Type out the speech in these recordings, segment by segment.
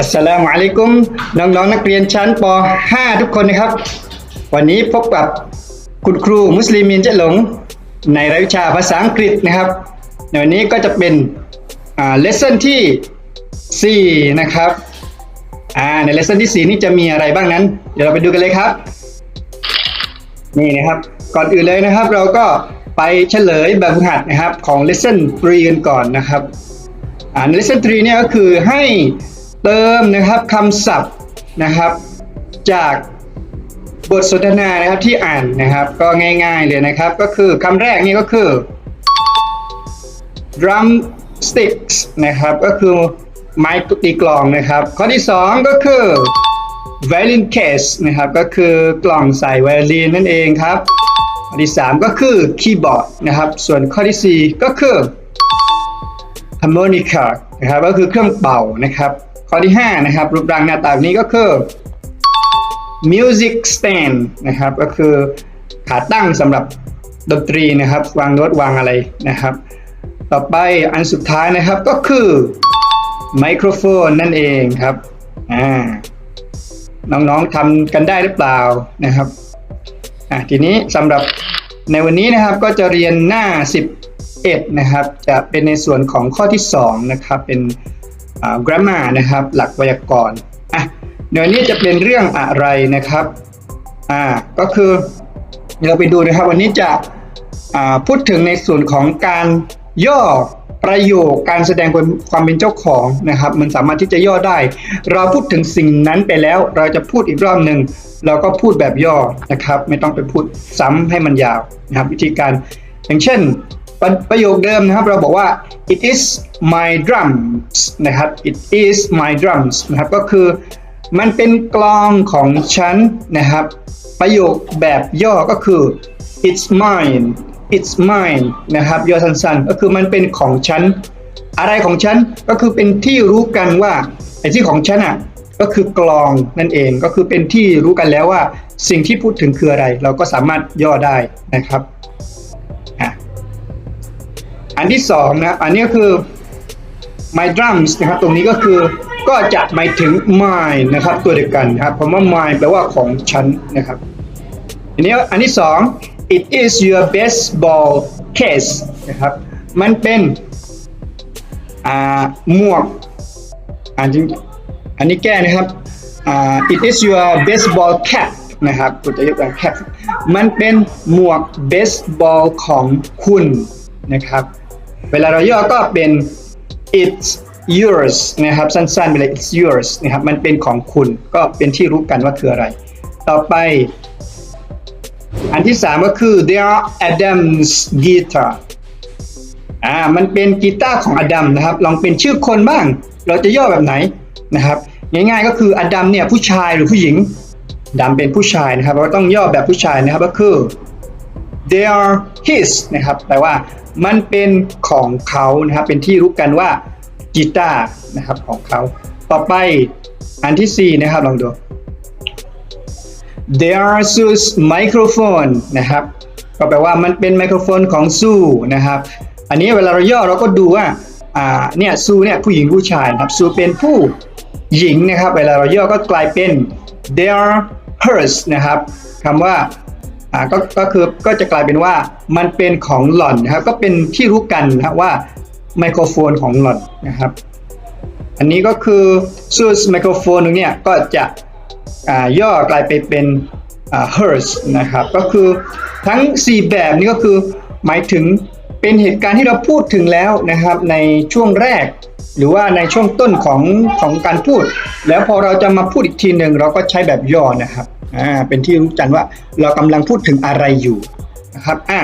อัสสลามุอะลัยกุมน้องๆนักเรียนชั้นป .5 ทุกคนนะครับ วันนี้พบกับคุณครูมุสลิมินเจหลง ในรายวิชาภาษาอังกฤษนะครับ ในวันนี้ก็จะเป็นเลสเซ่นที่ 4 นะครับในเลสเซ่นที่ 4 นี้จะมีอะไรบ้างนั้น เดี๋ยวเราไปดูกันเลยครับ นี่นะครับ ก่อนอื่นเลยนะครับ เราก็ไปเฉลยแบบฝึกหัดนะครับของ lesson 3กันก่อนนะครับใน lesson 3เนี่ยก็คือให้ เติมนะครับคำศัพท์นะครับ จากบทสนทนานะครับที่อ่านนะครับ ก็ง่ายๆเลยนะครับ ก็คือคำแรกนี่ก็คือ drum sticks นะครับ ก็คือไม้ตีกลองนะครับ ข้อที่สองก็คือ violin case นะครับ ก็คือกล่องใส่ไวโอลินนั่นเองครับ ข้อที่3ก็คือคีย์บอร์ดนะครับ ส่วนข้อทีสี่4ก็คือ harmonica นะครับ ก็คือเครื่องเป่านะครับ ข้อที่ 5 นะครับ รูปร่างหน้าตาแบบนี้ก็คือ music stand นะครับ ก็คือขาตั้งสำหรับดนตรีนะครับ วางโน้ตวางอะไรนะครับ ต่อไปอันสุดท้ายนะครับก็คือไมโครโฟนนั่นเองครับอ่าน้องๆทำกันได้หรือเปล่านะครับอะทีนี้สำหรับในวันนี้นะครับก็จะเรียนหน้า 11 นะครับ จะเป็นในส่วนของข้อที่ 2 นะครับ เป็น grammar นะครับ หลักไวยากรณ์อะเดี๋ยวนี้จะเป็นเรื่องอะไรนะครับอ่าก็คือเราไปดูนะครับ วันนี้จะพูดถึงในส่วนของการย่อประโยคการแสดงความเป็นเจ้าของนะครับ มันสามารถที่จะย่อได้ เราพูดถึงสิ่งนั้นไปแล้ว เราจะพูดอีกรอบหนึ่งเราก็พูดแบบย่อนะครับ ไม่ต้องไปพูดซ้ำให้มันยาวนะครับ วิธีการอย่างเช่น ประประโยคเดิมนะครับเราบอกว่า it is my drums นะครับ it is my drums นะครับก็คือมันเป็นกลองของฉันนะครับ ประโยคแบบย่อก็คือ it's mine it's mine นะครับย่อสั้นๆ ก็คือมันเป็นของฉัน อะไรของฉันก็คือเป็นที่รู้กันว่าไอ้ที่ของฉันอะก็คือกลองนั่นเองก็คือเป็นที่รู้กันแล้วว่าสิ่งที่พูดถึงคืออะไร เราก็สามารถย่อได้นะครับ อันที่สองนะอันนี้ก็คือ my drums นะครับ ตรงนี้ก็คือก็จะหมายถึง mine นะครับ ตัวเดียวกันนะครับคำว่า mine แปลว่าของฉันนะครับทีนี้อันที่สอง it is your baseball case นะครับ มันเป็นอ่าหมวกอ่านจริงอันนี้แก้นะครับอ่า it is your baseball cap นะครับกูจะยกตัว cap มันเป็นหมวกเบสบอลของคุณนะครับ เวลาเราย่อก็เป็น it's yours นะครับ สั้นๆไปเลย it's yours นะครับ มันเป็นของคุณก็เป็นที่รู้กันว่าคืออะไร ต่อไป อันที่สามก็คือ they are Adam's guitar อ่า มันเป็นกีตาร์ของอดัมนะครับ ลองเป็นชื่อคนบ้าง เราจะย่อแบบไหนนะครับ ง่ายๆก็คืออดัมเนี่ยผู้ชายหรือผู้หญิงดัมเป็นผู้ชายนะครับ เราก็ต้องย่อแบบผู้ชายนะครับก็คือ they are his นะครับแปลว่ามันเป็นของเขานะครับ เป็นที่รู้กันว่ากีตาร์นะครับของเขา ต่อไปอันที่สี่นะครับลองดู there are Sue's microphone นะครับก็แปลว่ามันเป็นไมโครโฟนของซูนะครับ อันนี้เวลาเราย่อเราก็ดูว่าอ่าเนี่ยซูเนี่ยผู้หญิงผู้ชายนะครับซูเป็นผู้หญิงนะครับ เวลาเราย่อก็กลายเป็น they are hers นะครับคำว่า อ่าก็ก็คือก็จะกลายเป็นว่ามันเป็นของหล่อนนะครับ ก็เป็นที่รู้กันนะว่าไมโครโฟนของหล่อนนะครับ อันนี้ก็คือซูสไมโครโฟนตรงนี้ก็จะย่อกลายไปเป็นอ่า hers นะครับ ก็คือทั้ง 4 แบบนี้ก็คือหมายถึงเป็นเหตุการณ์ที่เราพูดถึงแล้วนะครับในช่วงแรก หรือว่าในช่วงต้นของของการพูด แล้วพอเราจะมาพูดอีกทีหนึ่งเราก็ใช้แบบย่อนะครับ อ่าเป็นที่รู้กันว่าเรากำลังพูดถึงอะไรอยู่นะครับอ่า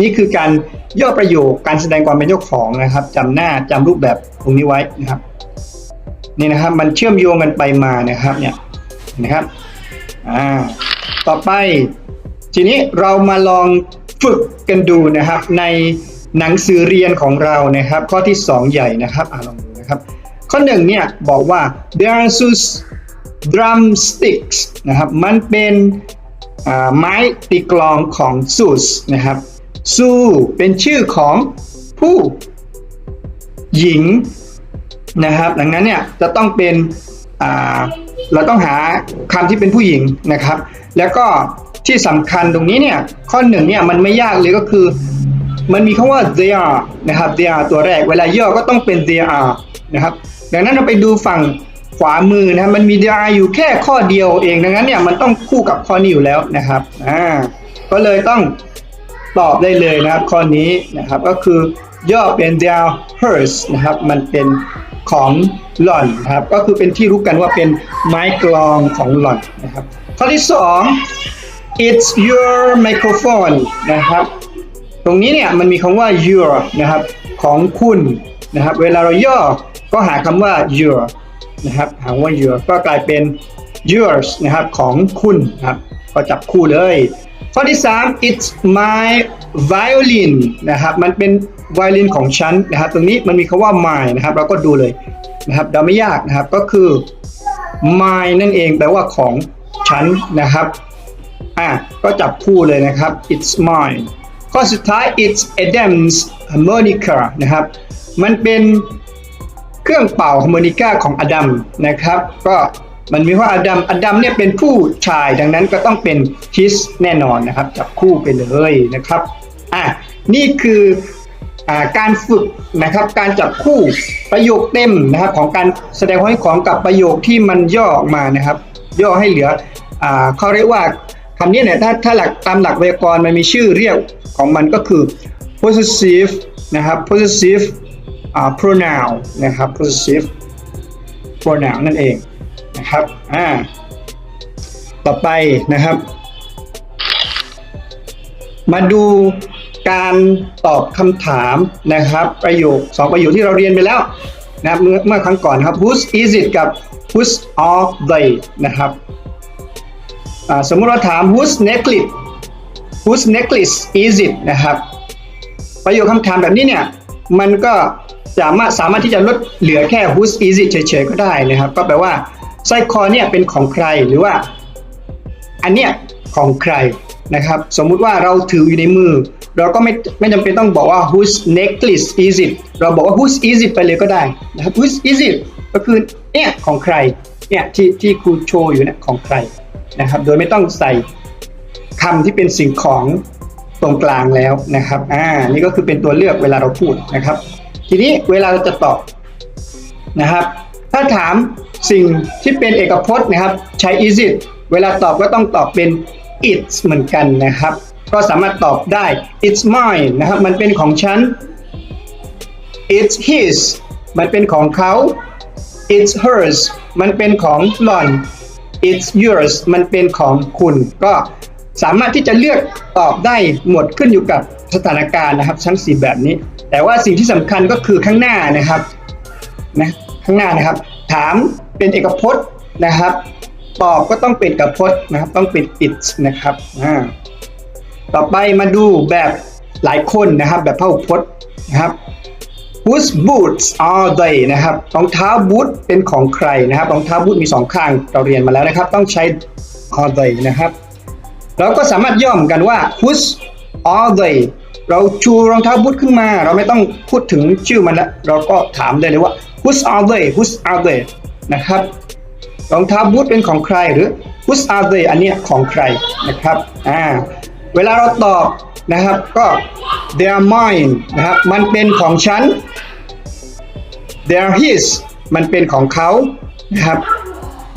นี่คือการย่อประโยคการแสดงความเป็นเจ้าของนะครับจำหน้าจำรูปแบบตรงนี้ไว้นะครับนี่นะครับมันเชื่อมโยงกันไปมานะครับเนี่ยนะครับอ่าต่อไป ทีนี้เรามาลองฝึกกันดูนะครับในหนังสือเรียนของเรานะครับ ข้อที่ 2 ใหญ่นะครับอ่าลองดูนะครับ ข้อหนึ่งเนี่ยบอกว่า there are Sus drumsticks นะครับมันเป็นไม้ตีกลองของซูสนะครับซูเป็นชื่อของผู้หญิงนะครับดังนั้นเนี่ยจะต้องเป็นเราต้องหาคำที่เป็นผู้หญิงนะครับ แล้วก็ที่สำคัญตรงนี้เนี่ยข้อหนึ่งเนี่ยมันไม่ยากเลยก็คือ มันมีคำว่า they are นะครับ they are ตัวแรกเวลาย่อก็ต้องเป็น they are นะครับดังนั้นเราไปดูฝั่ง ขวามือนะครับมันมี they are อยู่แค่ข้อเดียวเองดังนั้นเนี่ยมันต้องคู่กับข้อนี้อยู่แล้วนะครับอ่าก็เลยต้องตอบได้เลยนะครับข้อนี้นะครับก็คือย่อเป็น they are hers นะครับมันเป็นของหล่อนนะครับก็คือเป็นที่รู้กันว่าเป็นไม้กลองของหล่อนนะครับข้อที่สอง it's your microphone นะครับตรงนี้เนี่ยมันมีคำว่า your นะครับของคุณนะครับเวลาเราย่อก็หาคำว่า your นะครับหาว่า your ก็กลายเป็น yours นะครับของคุณนะครับก็จับคู่เลย ข้อที่ 3 it's my violin นะครับมันเป็นไวโอลินของฉันนะครับตรงนี้มันมีคำว่า my นะครับเราก็ดูเลยนะครับเดาไม่ยากนะครับก็คือ my นั่นเองแปลว่าของฉันนะครับอะก็จับคู่เลยนะครับ it's mine ข้อสุดท้าย it's Adam's harmonica นะครับมันเป็น เครื่องเป่าฮาร์โมนิกาของอดัมนะครับ ก็มันมีว่าอดัมอดัมเนี่ยเป็นผู้ชายดังนั้นก็ต้องเป็น his แน่นอนนะครับ จับคู่ไปเลยนะครับอะนี่คือการฝึกนะครับการจับคู่ประโยคเต็มนะครับของการแสดงความคิดของกับประโยคที่มันย่อออกมานะครับ ย่อให้เหลืออ่าเขาเรียกว่าคำนี้เนี่ยถ้าถ้าหลักตามหลักไวยากรณ์มันมีชื่อเรียกของมันก็คือ possessive นะครับ possessive pronoun นะครับ possessive pronoun นั่นเองนะครับอ่าต่อไปนะครับ มาดูการตอบคำถามนะครับ ประโยคสองประโยคที่เราเรียนไปแล้วนะครับเมื่อเมื่อครั้งก่อนครับ whose is it กับ whose are they นะครับสมมุติเราถาม whose necklace whose necklace is it นะครับ ประโยคคำถามแบบนี้เนี่ย มันก็ สามารถสามารถที่จะลดเหลือแค่ whose is it เฉยๆก็ได้นะครับ ก็แปลว่าสร้อยคอเนี่ยเป็นของใครหรือว่า อันเนี้ยของใครนะครับ สมมุติว่าเราถืออยู่ในมือ เราก็ไม่ไม่จำเป็นต้องบอกว่า whose necklace is it เราบอกว่า whose is it ไปเลยก็ได้นะครับ whose is it ก็คือเนี่ยของใครเนี่ยที่ที่ครูโชว์อยู่เนี่ยของใครนะครับ โดยไม่ต้องใส่คำที่เป็นสิ่งของตรงกลางแล้วนะครับ อ่า นี่ก็คือเป็นตัวเลือกเวลาเราพูดนะครับ ทีนี้เวลาเราจะตอบนะครับ ถ้าถามสิ่งที่เป็นเอกพจน์นะครับ ใช้ is it เวลาตอบก็ต้องตอบเป็น it's เหมือนกันนะครับ ก็สามารถตอบได้ it's mine นะครับ มันเป็นของฉัน it's his มันเป็นของเขา it's hers มันเป็นของหล่อน it's yours มันเป็นของคุณ ก็สามารถที่จะเลือกตอบได้หมดขึ้นอยู่กับ สถานการณ์นะครับทั้งสี่แบบนี้ แต่ว่าสิ่งที่สำคัญก็คือข้างหน้านะครับนะข้างหน้านะครับ ถามเป็นเอกพจน์นะครับ ตอบก็ต้องเป็นเอกพจน์นะครับ ต้องเป็น it นะครับอ่าต่อไปมาดูแบบหลายคนนะครับแบบพหูพจน์นะครับ whose boots are they นะครับรองเท้าบูทเป็นของใครนะครับรองเท้าบูทมีสองข้างเราเรียนมาแล้วนะครับ ต้องใช้ are they นะครับ เราก็สามารถย่อมกันว่า whose are they เราชูรองเท้าบูทขึ้นมา เราไม่ต้องพูดถึงชื่อมันล้วเราก็ถามได้เลยว่า whose are they whose are they นะครับรองเท้าบูทเป็นของใครหรือ whose are they อันเนี้ยของใครนะครับอ่าเวลาเราตอบนะครับก็ they are mine นะครับมันเป็นของฉัน they are his มันเป็นของเขานะครับ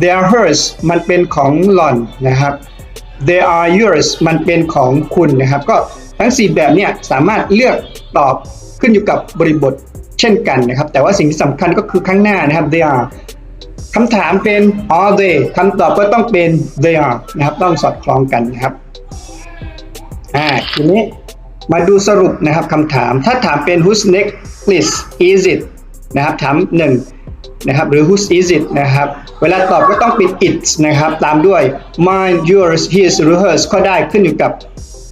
they are hers มันเป็นของหล่อนนะครับ they are yours มันเป็นของคุณนะครับก็ ทั้ง 4 แบบเนี่ยสามารถเลือกตอบขึ้นอยู่กับบริบทเช่นกันนะครับ แต่ว่าสิ่งที่สำคัญก็คือข้างหน้านะครับ they are คำถามเป็น are they คำตอบก็ต้องเป็น they are นะครับ ต้องสอดคล้องกันนะครับ อ่า ทีนี้มาดูสรุปนะครับคำถาม ถ้าถามเป็น who's necklace is it นะครับ ถามหนึ่งนะครับ หรือ whose is it นะครับ เวลาตอบก็ต้องเป็น it นะครับ ตามด้วย mine yours his หรือ hers ก็ได้ขึ้นอยู่กับ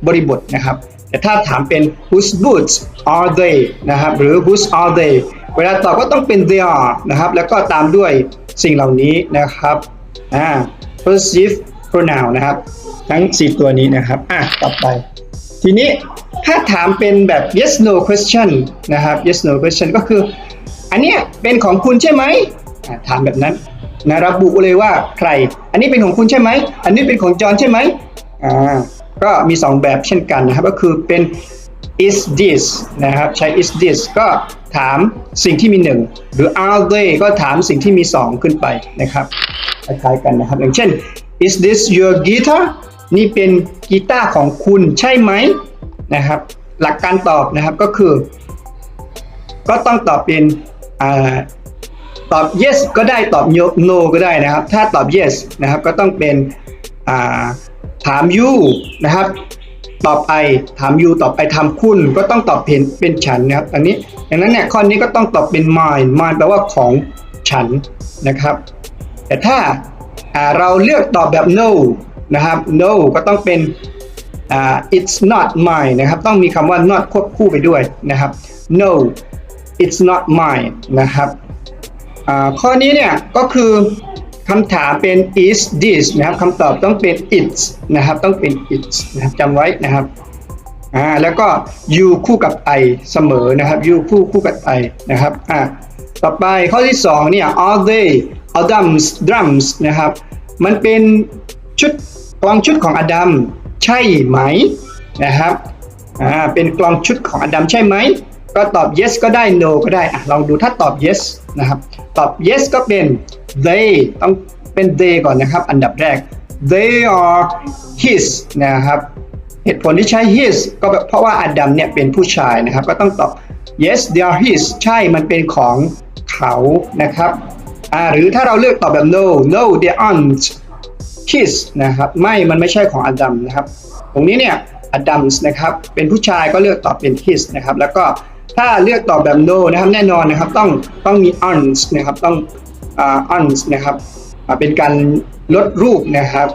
บริบทนะครับ แต่ถ้าถามเป็น whose boots are they นะครับ หรือ whose are they เวลาตอบก็ต้องเป็น they are นะครับ แล้วก็ตามด้วยสิ่งเหล่านี้นะครับอ่า possessive pronoun นะครับ ทั้ง 4 ตัวนี้นะครับ อะ ต่อไป ทีนี้ถ้าถามเป็นแบบ yes no question นะครับ yes no question ก็คือ อันเนี้ยเป็นของคุณใช่ไหม ถามแบบนั้นนะระบุเลยว่าใคร อันนี้เป็นของคุณใช่ไหม อันนี้เป็นของจอห์นใช่ไหมอ่า ก็มี 2 แบบเช่นกันนะครับ ก็คือเป็น is this นะครับใช้ is this ก็ถามสิ่งที่มี 1 หรือ are they ก็ถามสิ่งที่มี 2 ขึ้นไปนะครับคล้ายๆกันนะครับ อย่างเช่น is this your guitar นี่เป็นกีตาร์ของคุณใช่ไหมนะครับ หลักการตอบนะครับก็คือ ก็ต้องตอบเป็นอตอบ yes ก็ได้ตอบ no ก็ได้นะครับ ถ้าตอบ yes นะครับก็ต้องเป็นอ่า ถาม you นะครับตอบ I ถาม you ตอบ I ถามคุณก็ต้องตอบเป็นเป็นฉันนะครับอันนี้ดังนั้นเนี่ยข้อนี้ก็ต้องตอบเป็น mine mine แปลว่าของฉันนะครับ แต่ถ้าาเราเลือกตอบแบบ no นะครับ no ก็ต้องเป็นอ่า it's not mine นะครับ ต้องมีคำว่า not ควบคู่ไปด้วยนะครับ no it's not mine นะครับอ่าข้อนี้เนี่ยก็คือ คำถามเป็น is this นะครับคำตอบต้องเป็น it's นะครับต้องเป็น it's นะครับจำไว้นะครับอ่าแล้วก็ you คู่กับ I เสมอนะครับ you คู่คู่กับ I นะครับอ่าต่อไปข้อที่สองเนี่ย all they all drums drums นะครับ มันเป็นชุดกลองชุดของอดัมใช่ไหมนะครับอ่าเป็นกลองชุดของอดัมใช่ไหม ก็ตอบ yes ก็ได้ no ก็ได้อะลองดูถ้าตอบ yes นะครับ ตอบ yes ก็เป็น they ต้องเป็น they ก่อนนะครับ อันดับแรก they are his นะครับ เหตุผลที่ใช้ his ก็เพราะว่าอดัมเนี่ยเป็นผู้ชายนะครับ ก็ต้องตอบ yes they are his ใช่มันเป็นของเขานะครับอ่าหรือถ้าเราเลือกตอบแบบ no no they aren't his นะครับ ไม่มันไม่ใช่ของอดัมนะครับ ตรงนี้เนี่ยอดัมส์นะครับ เป็นผู้ชายก็เลือกตอบเป็น his นะครับ แล้วก็ ถ้าเลือกตอบแบบ no นะครับแน่นอนนะครับต้องต้องมี ons นะครับต้องอ่า ons นะครับเป็นการลดรูปนะครับ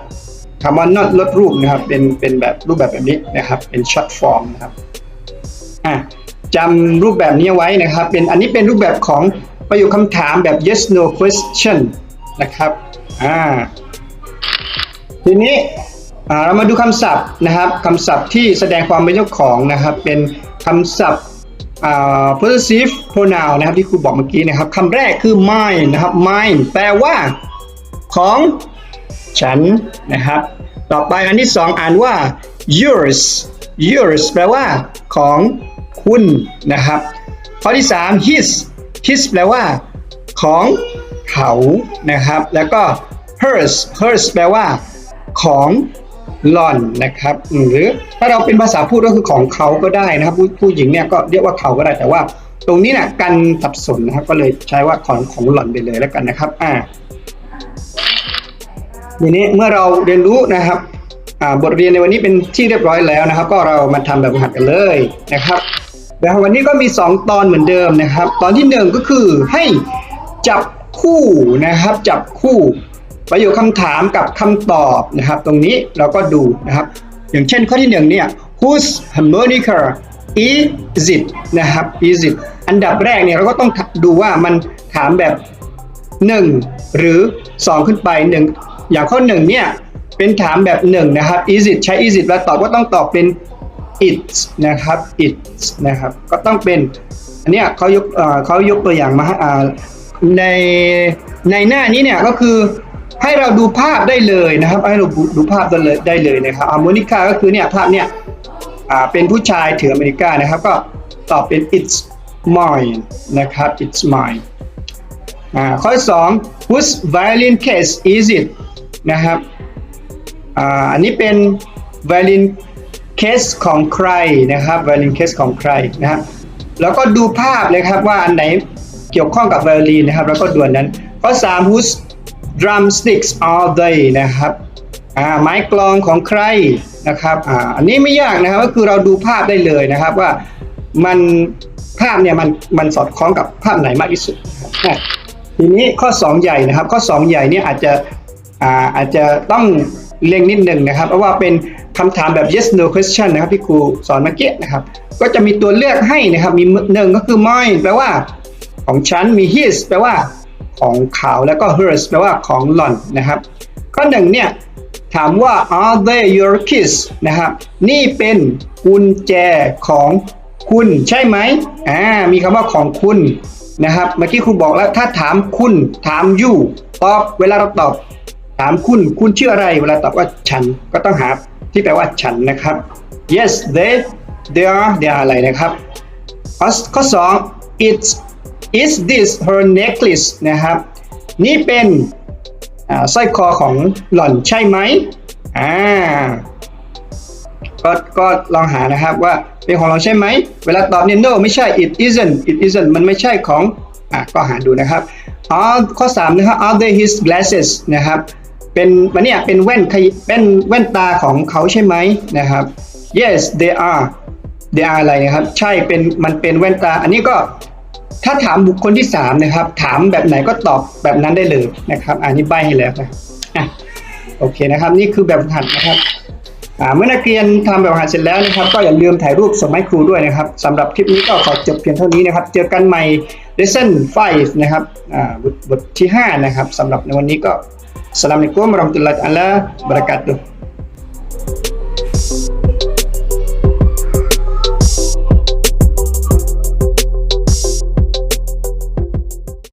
คำว่า not ลดรูปนะครับเป็นเป็นแบบรูปแบบแบบนี้นะครับเป็น short form นะครับอะจำรูปแบบนี้ไว้นะครับ เป็นอันนี้เป็นรูปแบบของประโยคคำถามแบบ yes no question นะครับอ่าทีนี้เรามาดูคำศัพท์นะครับคำศัพท์ที่แสดงความเป็นเจ้าของนะครับ เป็นคำศัพท์ possessive pronoun นะครับที่ครูบอกเมื่อกี้นะครับคำแรกคือ mine นะครับ mine แปลว่าของฉันนะครับ ต่อไปอันที่สองอ่านว่า yours yours แปลว่าของคุณนะครับ ข้อที่สาม his his แปลว่าของเขานะครับ แล้วก็ hers hers แปลว่าของ หล่อนนะครับ หรือถ้าเราเป็นภาษาพูดก็คือของเขาก็ได้นะครับ ผู้ผู้หญิงเนี่ยก็เรียกว่าเขาก็ได้แต่ว่า ตรงนี้นะกันสับสนนะครับ ก็เลยใช้ว่าของของหล่อนไปเลยแล้วกันนะครับ อ่าทีนี้เมื่อเราเรียนรู้นะครับอ่าบทเรียนในวันนี้เป็นที่เรียบร้อยแล้วนะครับ ก็เรามาทำแบบฝึกหัดกันเลยนะครับแล้ววันนี้ก็มี 2 ตอนเหมือนเดิมนะครับ ตอนที่หนึ่งก็คือให้จับคู่นะครับ จับคู่ ประโยคคำถามกับคำตอบนะครับ ตรงนี้เราก็ดูนะครับ อย่างเช่นข้อที่หนึ่งเนี่ย whose harmonica is it นะครับ is it อันดับแรกเนี่ยเราก็ต้องดูว่ามันถามแบบ 1 หรือ 2 ขึ้นไป 1 อย่างข้อ1เนี่ยเป็นถามแบบ 1 นะครับ is it ใช้ is it แล้วตอบก็ต้องตอบเป็น it นะครับ it นะครับก็ต้องเป็นอันนี้เขายกเขายกตัวอย่างมาให้อ่าในในหน้านี้เนี่ยก็คือ ให้เราดูภาพได้เลยนะครับ ให้เราดูภาพได้เลยได้เลยนะครับฮาร์โมนิกาก็คือเนี่ยภาพเนี่ยเป็นผู้ชายถืออเมริกานะครับ ก็ตอบเป็น it's mine นะครับ it's mine ข้อที่สอง whose violin case is it นะครับอันนี้เป็น violin case ของใครนะครับ violin case ของใครนะครับแล้วก็ดูภาพเลยครับว่าอันไหนเกี่ยวข้องกับไวโอลินนะครับ แล้วก็ด่วนนั้นข้อ 3 whose drumsticks are they นะครับไม้กลองของใครนะครับออันนี้ไม่ยากนะครับ ก็คือเราดูภาพได้เลยนะครับว่ามันภาพเนี่ยมันมันสอดคล้องกับภาพไหนมากที่สุด ทีนี้ข้อ 2 ใหญ่นะครับ ข้อ 2 ใหญ่เนี่ยอาจจะอาอาจจะต้องเล็งนิดหนึ่งนะครับ เพราะว่าเป็นคำถามแบบ yes no question นะครับที่ครูสอนเมื่อกี้นะครับ ก็จะมีตัวเลือกให้นะครับ มีหนึ่งก็คือ mine แปลว่าของฉันมี his แปลว่า ของเขาแล้วก็ hers แปลว่าของหล่อนนะครับ ข้อหนึ่งเนี่ยถามว่า are they your keys นะครับ นี่เป็นกุญแจของคุณใช่ไหมอ่ามีคำว่าของคุณนะครับ เมื่อกี้ครูบอกแล้วถ้าถามคุณถาม you ตอบเวลาเราตอบ ถามคุณคุณชื่ออะไร เวลาตอบว่าฉันก็ต้องหาที่แปลว่าฉันนะครับ yes they they are they are อะไรนะครับข้อข้อสอง it's is this her necklace นะครับ นี่เป็นสร้อยคอของหล่อนใช่ไหมอ่าก็ก็ลองหานะครับว่าเป็นของเราใช่ไหม เวลาตอบเนี่ย no ไม่ใช่ it isn't it isn't มันไม่ใช่ของ อะ ก็หาดูนะครับอ๋อข้อ 3 นะครับ are they his glasses นะครับ เป็นมันเนี่ย เป็นแว่นขยเป็นแว่นตาของเขาใช่ไหมนะครับ yes they are they are อะไรนะครับ ใช่ เป็น มันเป็นแว่นตา อันนี้ก็ ถ้าถามบุคคลที่3นะครับ ถามแบบไหนก็ตอบแบบนั้นได้เลยนะครับอันนี้ใบให้แล้วนะอะโอเคนะครับ นี่คือแบบฝึกหัดนะครับอ่าเมื่อนักเรียนทำแบบฝึกหัดเสร็จแล้วนะครับ ก็อย่าลืมถ่ายรูปส่งให้ครูด้วยนะครับสำหรับคลิปนี้ก็ขอจบเพียงเท่านี้นะครับ เจอกันใหม่ lesson 5นะครับอ่าบทบทที่ 5 นะครับสำหรับในวันนี้ก็สลามอะลัยกุมราะห์มตุลลอฮ์อะลาบะเรากาตุ